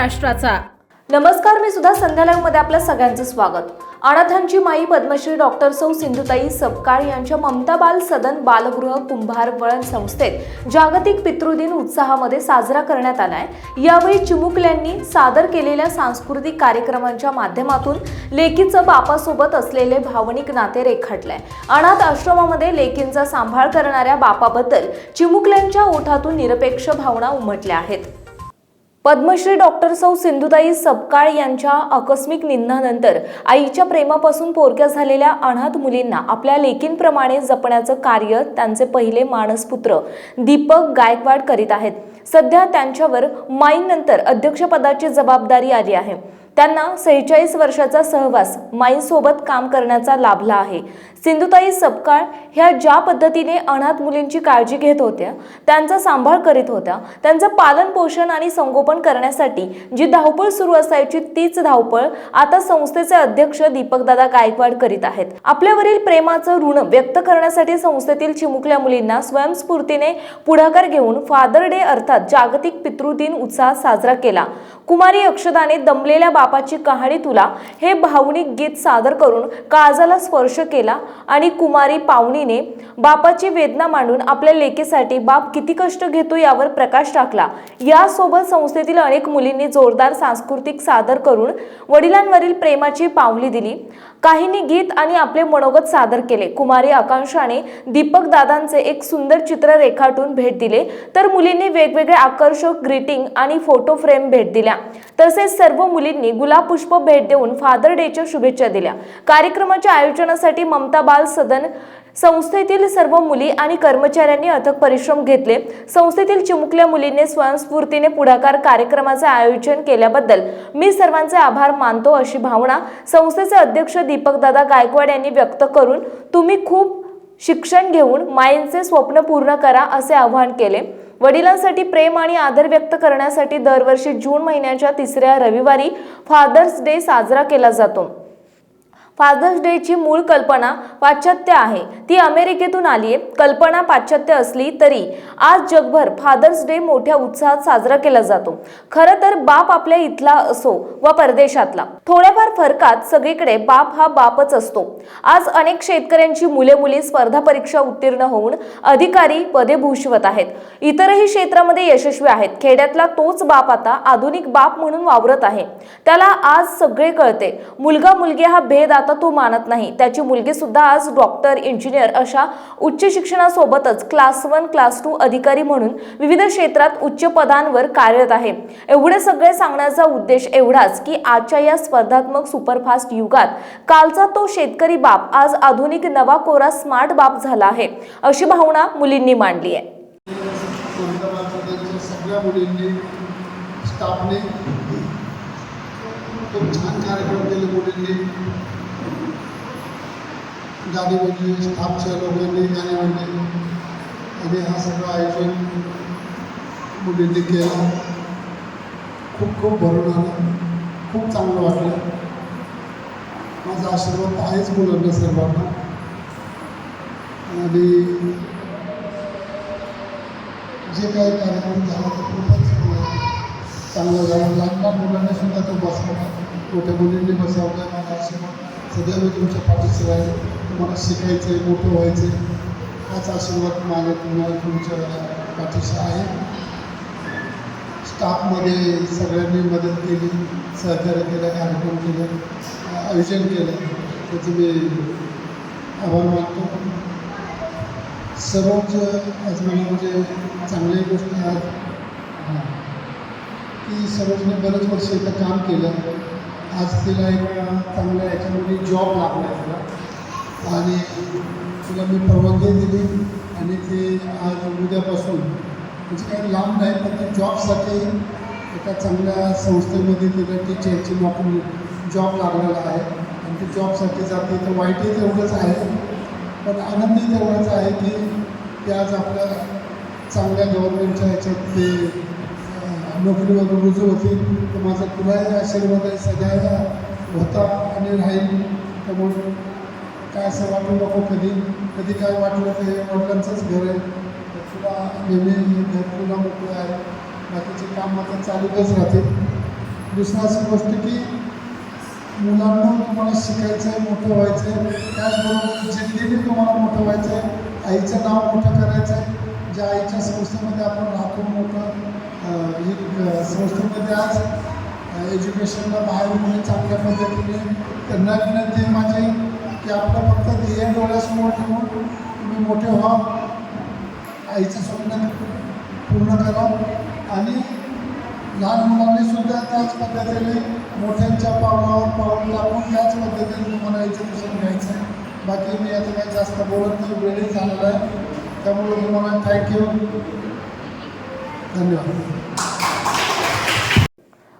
राष्ट्राचा नमस्कार मी सुद्धा संध्यालयमध्ये आपल्या सगळ्यांचं स्वागत. अनाथांची माई पद्मश्री डॉक्टर सौ सिंधुताई सपकाळ यांच्या ममता बाल सदन बालगृह कुंभारवळण संस्थेत जागतिक पितृदिन उत्साहामध्ये साजरा करण्यात आला आहे यावेळी चिमुकल्यांनी सादर केलेल्या सांस्कृतिक कार्यक्रमांच्या माध्यमातून लेकीचं बापासोबत असलेले भावनिक नाते रेखाटलंय. अनाथ आश्रमामध्ये लेकींचा सांभाळ करणाऱ्या बापाबद्दल चिमुकल्यांच्या ओठातून निरपेक्ष भावना उमटल्या आहेत. पद्मश्री डॉक्टर सौ सिंधुताई सपकाळ यांच्या आकस्मिक निधनानंतर आईच्या प्रेमापासून पोरक्या झालेल्या अनाथ मुलींना आपल्या लेकींप्रमाणे जपण्याचं कार्य त्यांचे पहिले मानसपुत्र दीपक गायकवाड करीत आहेत. सध्या त्यांच्यावर माईनंतर अध्यक्षपदाची जबाबदारी आली आहे. त्यांना सेहेचाळीस वर्षाचा सहवास माईसोबत काम करण्याचा लाभला आहे. सिंधुताई सपकाळ ह्या ज्या पद्धतीने अनाथ मुलींची काळजी घेत होत्या त्यांचा सांभाळ करीत होत्या त्यांचं पालन पोषण आणि संगोपन करण्यासाठी जी धावपळ सुरू असायची तीच धावपळ आता संस्थेचे अध्यक्ष दीपकदादा गायकवाड करीत आहेत. आपल्यावरील प्रेमाचं ऋण व्यक्त करण्यासाठी संस्थेतील चिमुकल्या मुलींना स्वयंस्फूर्तीने पुढाकार घेऊन फादर डे अर्थात जागतिक पितृदिन उत्साह साजरा केला. कुमारी अक्षदाने दमलेल्या बापाची कहाणी तुला हे भावनिक गीत सादर करून काळजाला स्पर्श केला आणि कुमारी पावणीने बापाची वेदना मांडून आपल्या लेकीसाठी बाप किती कष्ट घेतो यावर प्रकाश टाकला. यासोबत संस्थेतील अनेक मुलींनी जोरदार सांस्कृतिक सादर करून वडिलांवरील प्रेमाची पावली दिली. काहींनी गीत आणि आपले मनोगत सादर केले. कुमारी आकांक्षाने दीपक दादांचे एक सुंदर चित्र रेखाटून भेट दिले. तर मुलींनी वेगवेगळे आकर्षक ग्रीटिंग आणि फोटो फ्रेम भेट दिल्या. तसेच सर्व मुलींनी गुलाब पुष्प भेट देऊन फादर डेच्या शुभेच्छा दिल्या. कार्यक्रमाच्या आयोजनासाठी ममता बाल सदन संस्थेतील सर्व मुली आणि कर्मचाऱ्यांनी अथक परिश्रम घेतले. संस्थेतील चिमुकल्या मुलींनी स्वयंस्फूर्तीने पुढाकार कार्यक्रमाचे आयोजन केल्याबद्दल मी सर्वांचे आभार मानतो अशी भावना संस्थेचे अध्यक्ष दीपकदादा गायकवाड यांनी व्यक्त करून तुम्ही खूप शिक्षण घेऊन माईंचे स्वप्न पूर्ण करा असे आवाहन केले. वडिलांसाठी प्रेम आणि आदर व्यक्त करण्यासाठी दरवर्षी जून महिन्याच्या तिसऱ्या रविवारी फादर्स डे साजरा केला जातो. फादर्स डेची मूळ कल्पना पाश्चात्य आहे. ती अमेरिकेतून आली आहे. कल्पना पाश्चात्य असली तरी आज जगभर फादर्स डे मोठ्या उत्साहात साजरा केला जातो. खरं तर बाप आपल्या इथला असो व परदेशातला. थोड्याफार फरकात सगळीकडे बाप हा बापच असतो. आज अनेक शेतकऱ्यांची मुले मुली स्पर्धा परीक्षा उत्तीर्ण होऊन अधिकारी पदे भूषवत आहेत. इतरही क्षेत्रामध्ये यशस्वी आहेत. खेड्यातला तोच बाप आता आधुनिक बाप म्हणून वावरत आहे. त्याला आज सगळे कळते. मुलगा मुलगी हा भेद आता तो मानत नाही. त्याची मुलगी सुद्धा आज डॉक्टर इंजिनियर अशा उच्च शिक्षणासोबतच क्लास वन क्लास टू अधिकारी म्हणून विविध क्षेत्रात उच्च पदांवर कार्यरत आहे. एवढे सगळे सांगण्याचा उद्देश एवढाच की आजच्या या स्पर्धात्मक सुपरफास्ट युगात कालचा तो शेतकरी बाप आज आधुनिक नवा कोरा स्मार्ट बाप झाला आहे अशी भावना मुलींनी मांडली आहे. सगळ्या मुलींनी स्टाफने खूप छान कार्यक्रम केले मुलींनी. गाडी म्हणली स्टाफच्या लोकांनी गाणी म्हणली आणि हा सगळं आयोजन मुलींनी केला. खूप खूप भरून आलं. खूप चांगलं वाटलं. माझा आशीर्वाद आहेच मुलांना सर्वांना. आणि जे काही कार्यक्रम झाला तो खूपच चांगला झाला. लहान लहान सुद्धा तो बसवला. मोठ्या मुलींनी बसवला. माझा आशीर्वाद सदैव तुमच्या पाठीशी राहील. तुम्हाला शिकायचं आहे मोठं व्हायचं आहे हाच आशीर्वाद माझ्या तुम्हाला तुमच्या पाठीशी आहे. स्टाफमध्ये सगळ्यांनी मदत केली सहकार्य केलं कार्यक्रम केलं आयोजन केलं त्याचे मी आभार मानतो. सर्वच आज मला म्हणजे चांगली गोष्ट आहे की सरोजने बरेच वर्ष इथं काम केलं. आज तिला एक चांगल्या याच्यामध्ये जॉब लागला तिला आणि तिला मी परवानगी दिली आणि ते आज उद्यापासून म्हणजे काही लांब नाही पण ते जॉबसाठी एका चांगल्या संस्थेमध्ये तिला टीचरची नोकरी जॉब लागलेला आहे. आणि ती जॉबसाठी जाते. तर वाईटही तेवढंच आहे. पण आनंदी तेवढाच आहे की ते आज आपल्या चांगल्या गव्हर्नमेंटच्या ह्याच्यात ते नोकरीवर रुजू होती. तर माझा तुलाही आशीर्वाद आहे सगळ्या होता आणि राहील. त्यामुळे काय असं वाटू नको कधी. कधी काय वाटलं ते हे वडिलांचंच घर आहे. तर तुला नेहमी घर तुला मोकळं आहे. बाकीचे काम आता चालूच राहतील दुसरं अशी गोष्ट की मुलांना तुम्हाला शिकायचं आहे मोठं व्हायचं आहे. त्याचबरोबर जिद्दीने तुम्हाला मोठं व्हायचं आहे आईचं नाव मोठं करायचं आहे. ज्या आईच्या संस्थेमध्ये आपण राहतो मोठं एक संस्थेमध्ये आज एज्युकेशनला बाहेर मुले चांगल्या पद्धतीने त्यांना विनंती माझी तुम्ही मोठे व्हा. आईचं स्वप्न पूर्ण करा. आणि लहान मुलांनी सुद्धा त्याच पद्धतीने मोठ्यांच्या पावलावर पाऊल टाकून त्याच पद्धतीने तुम्हाला एज्युकेशन घ्यायचं आहे बाकी मी आता काही जास्त बोलत नाही वेळही झालेला आहे. त्यामुळे तुम्हाला थँक्यू धन्यवाद.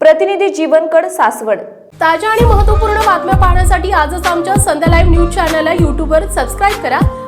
प्रतिनिधी जीवनकड सासवड. ताज्या आणि महत्त्वपूर्ण बातम्या पाहण्यासाठी आजच आमच्या संध्या लाईव्ह न्यूज चॅनलला यूट्यूबवर सबस्क्राईब करा.